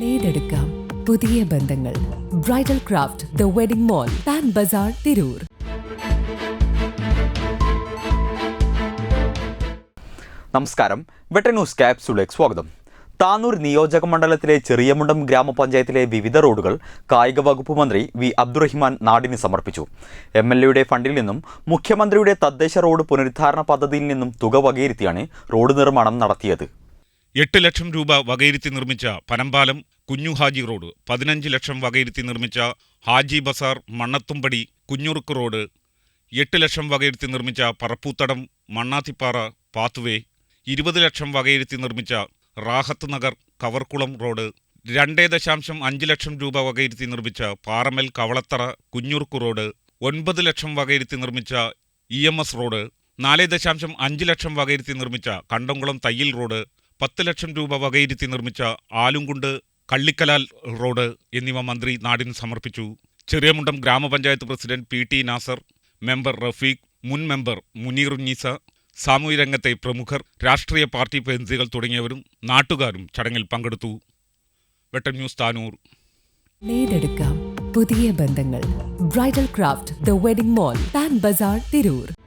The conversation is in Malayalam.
നേടെടുക്കാം പുതിയ ബന്ധങ്ങൾ. Bridal craft the wedding mall Pan Bazar Tirur നമസ്കാരം. വെട്ടൻ ന്യൂസ് ക്യാപ്സുലേക്ക് സ്വാഗതം. താനൂർ നിയോജക മണ്ഡലത്തിലെ ചെറിയമുണ്ടം ഗ്രാമപഞ്ചായത്തിലെ വിവിധ റോഡുകൾ കായിക വകുപ്പ് മന്ത്രി വി അബ്ദുറഹിമാൻ നാടിന് സമർപ്പിച്ചു. എം എൽ എയുടെ ഫണ്ടിൽ നിന്നും മുഖ്യമന്ത്രിയുടെ തദ്ദേശ റോഡ് പുനരുദ്ധാരണ പദ്ധതിയിൽ നിന്നും തുക വകയിരുത്തിയാണ് റോഡ് നിർമ്മാണം നടത്തിയത്. എട്ട് ലക്ഷം രൂപ വകയിരുത്തി നിർമ്മിച്ച പനമ്പാലം കുഞ്ഞു ഹാജി റോഡ് പതിനഞ്ച് ലക്ഷം വകയിരുത്തി നിർമ്മിച്ച ഹാജി ബസാർ മണ്ണത്തുംപടി കുഞ്ഞുറുക്ക് റോഡ് എട്ട് ലക്ഷം വകയിരുത്തി നിർമ്മിച്ച പറപ്പൂത്തടം മണ്ണാത്തിപ്പാറ പാത്വേ ഇരുപത് ലക്ഷം വകയിരുത്തി നിർമ്മിച്ച റാഹത്ത് നഗർ കവർക്കുളം റോഡ് രണ്ടേ ദശാംശം അഞ്ച് ലക്ഷം രൂപ വകയിരുത്തി നിർമ്മിച്ച പാറമൽ കവളത്തറ കുഞ്ഞുറുക്ക് റോഡ് ഒൻപത് ലക്ഷം വകയിരുത്തി നിർമ്മിച്ച ഇ എം എസ് റോഡ് നാല് ദശാംശം അഞ്ച് ലക്ഷം വകയിരുത്തി നിർമ്മിച്ച കണ്ടംകുളം തയ്യിൽ റോഡ് പത്ത് ലക്ഷം രൂപ വകയിരുത്തി നിർമ്മിച്ച ആലുംകുണ്ട് കള്ളിക്കലാൽ റോഡ് എന്നിവ മന്ത്രി നാടിന് സമർപ്പിച്ചു. ചെറിയമുണ്ടം ഗ്രാമപഞ്ചായത്ത് president P T Nasar member Rafeeq മുൻ മെമ്പർ മുനീർ ഉന്നീസ സാമൂഹ്യ രംഗത്തെ പ്രമുഖർ രാഷ്ട്രീയ പാർട്ടി പ്രതിനിധികൾ തുടങ്ങിയവരും നാട്ടുകാരും ചടങ്ങിൽ പങ്കെടുത്തു. വെട്ടം ന്യൂസ് താനൂർ. പുതിയ ബന്ധങ്ങൾ. Bridal craft the wedding mall Pan Bazar Tirur.